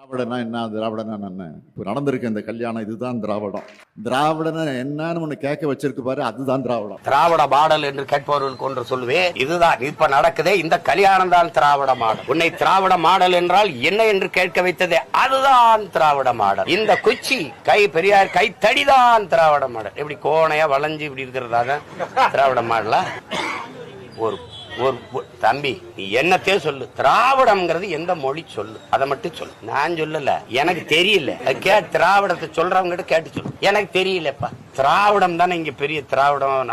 திராவிடனா என்ன? திராவிடனா என்ன? இப்போ நடந்திருக்கு இந்த கல்யாணம் இதுதான் திராவிடம். திராவிடனா என்னன்னு ஒன்று கேட்க வச்சிருக்கு பாரு அதுதான் திராவிடம். திராவிட மாடல் என்று கேட்பவர்களுக்கு ஒன்று சொல்லுவேன் இதுதான். இப்ப நடக்குதே இந்த கல்யாணம் தான் திராவிட மாடல் உன்னை திராவிட மாடல் என்றால் என்ன என்று கேட்க வைத்ததே அதுதான் திராவிட மாடல் இந்த குச்சி கை பெரியார் கை தடிதான் திராவிட மாடல் எப்படி கோணையா வளைஞ்சு இப்படி இருக்கிறதாக திராவிட மாடலா ஒரு ஒரு- தம்பி நீ என்னத்தே சொல்லு. திராவிடம்ங்கிறது எந்த மொழி சொல்லு. அதை மட்டும் சொல்லு. நான் சொல்லல. எனக்கு தெரியல. கே திராவிடத்தை சொல்றவங்க கேட்டு சொல்லு. எனக்கு தெரியலப்பா. திராவிடம் தானே இங்க பெரிய திராவிடம்.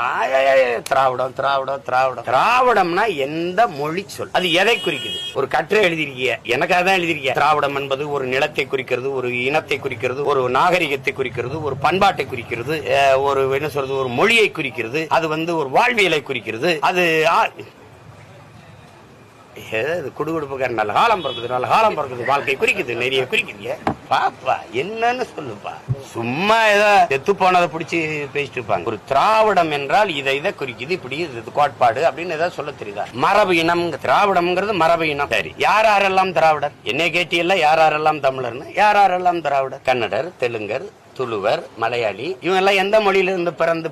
திராவிடம் திராவிடம் திராவிடம். திராவிடம்னா எந்த மொழி சொல். அது எதை குறிக்குது? ஒரு கட்டுரை எழுதிருக்கிய எனக்காக தான் எழுதிருக்கிய திராவிடம் என்பது ஒரு நிலத்தை குறிக்கிறது ஒரு இனத்தை குறிக்கிறது ஒரு நாகரிகத்தை குறிக்கிறது ஒரு பண்பாட்டை குறிக்கிறது ஒரு என்ன சொல்றது ஒரு மொழியை குறிக்கிறது. அது வந்து ஒரு வாழ்வியலை குறிக்கிறது. அது இது குடுகுடுப்புக்கார நல்ல காலம் பிறக்குது நல்ல காலம் பிறக்குது. வாழ்க்கை குறிக்குது நிறைய குறிக்குதுங்க பாப்பா என்னன்னு சொல்லுப்பா. சும்மா ஏதோ செத்து போனதை பிடிச்சி பேசிட்டு இருப்பாங்க. ஒரு திராவிடம் என்றால் இதை இதை குறிக்குது இப்படி இது கோட்பாடு அப்படின்னு ஏதாவது சொல்ல தெரியுதா? மரபு இனம் திராவிடம்ங்கிறது மரபு இனம். சரி யார் யாரெல்லாம் திராவிடர்? என்ன கேட்டியெல்லாம் யார் யாரெல்லாம் தமிழர்னு? யார் யாரெல்லாம் திராவிடர்? கன்னடர் தெலுங்கர் துளுவர் மலையாளி இவங்க எல்லாம் எந்த மொழியிலிருந்து பிறந்து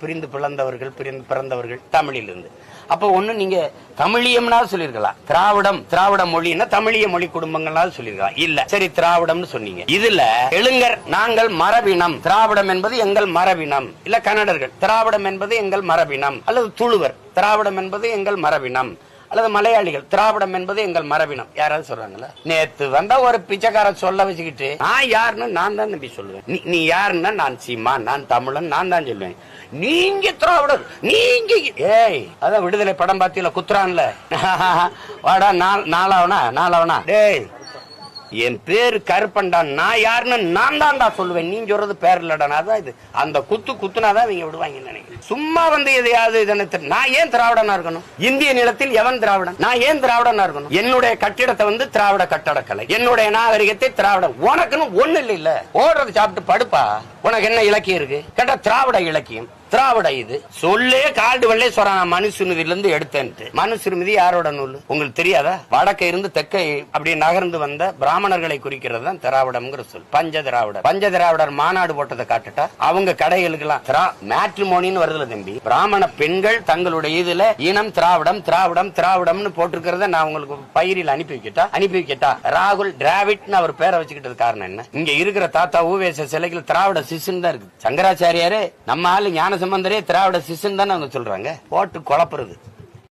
பிரிந்து பிளந்தவர்கள் பிரிந்து பிறந்தவர்கள்? தமிழிலிருந்து. அப்ப ஒண்ணு நீங்க தமிழியம்னா சொல்லிருக்கலாம் திராவிடம் திராவிட மொழின்னா தமிழிய மொழி குடும்பங்கள்னாலும் சொல்லிருக்கலாம் இல்ல. சரி திராவிடம்னு சொன்னீங்க. இதுல எழுங்கர் நாங்கள் மரபினம். திராவிடம் என்பது எங்கள் மரபினம். இல்ல கன்னடர்கள். திராவிடம் என்பது எங்கள் மரபினம். அல்லது துளுவர். திராவிடம் என்பது எங்கள் மரபினம். அல்லது மலையாளிகள் திராவிடம் என்பது எங்கள் மரபினம். யாராவது சொல்றாங்களா? நேத்து வந்த ஒரு பிச்சைக்காரன் சொல்ல வச்சுக்கிட்டு நான் யாருன்னு நான் தான் நம்பி சொல்லுவேன். நீ நீ யாருன்னா நான் சீமா நான் தமிழன் நான் தான் சொல்லுவேன். நீங்க திராவிடர் நீங்க ஏய் அதான் விடுதலை படம் பார்த்தீங்களா குத்துறான்ல? வாடா நாள் நாளாவனா நாளாவனா? டேய் என் பேரு கருப்பன்டா நான் யாருன்னு நான் தான்டா சொல்லுவேன். நீ சொல்றது பேர் இல்லடா இது. அந்த குத்து குத்துனாதான் இவங்க விடுவாங்கன்னு நினைக்கிறேன். சும்மா வந்து எதையாவது இதனை நான் ஏன் திராவிடனா இருக்கணும்? இந்திய நிலத்தில் எவன் திராவிடன்? நான் ஏன் திராவிடனா இருக்கணும்? என்னுடைய கட்டிடத்தை வந்து திராவிட கட்டடக்கலை. என்னுடைய நாகரிகத்தை திராவிடம் உனக்குன்னு ஒண்ணு இல்ல இல்ல ஓடுறது சாப்பிட்டு படுப்பா. உனக்கு என்ன இலக்கியம் இருக்கு? கேட்டா திராவிட இலக்கியம். திராவிட இது. சொல்லே கால்டு வெள்ளை சொல்றான் மனுசுமிதில இருந்து எடுத்தேன்ட்டு. மனுசுமிதி யாரோட நூல்? உங்களுக்கு தெரியாதா? வடக்க இருந்து தெற்கை அப்படி நகர்ந்து வந்த பிராமணர்களை குறிக்கிறது தான் திராவிடம்ங்கிற சொல். பஞ்ச திராவிடர். பஞ்ச திராவிடர் மாநாடு போட்டதை காட்டுட்டா அவங்க கடைகளுக்கெல்லாம். திரா மேட்ரிமோனின்னு வருதுல தம்பி. பிராமண பெண்கள் தங்களுடைய இதுல இனம் திராவிடம் திராவிடம் திராவிடம்னு போட்டிருக்கிறத நான் உங்களுக்கு பயிரில் அனுப்பி வைக்கிட்டா? அனுப்பி வைக்கிட்டா? ராகுல் டிராவிட்னு அவர் பேரை வச்சுக்கிட்டது காரணம் என்ன? இங்க இருக்கிற தாத்தா ஊவேச சிலைகள் திராவிட சிசுன்னு தான் இருக்கு சங்கராச்சாரியாரே நம்ம ஆளு ஞான சம்பந்தரே திராவிட சிசுன்னு தானே அவங்க சொல்றாங்க. போட்டு குழப்புறது.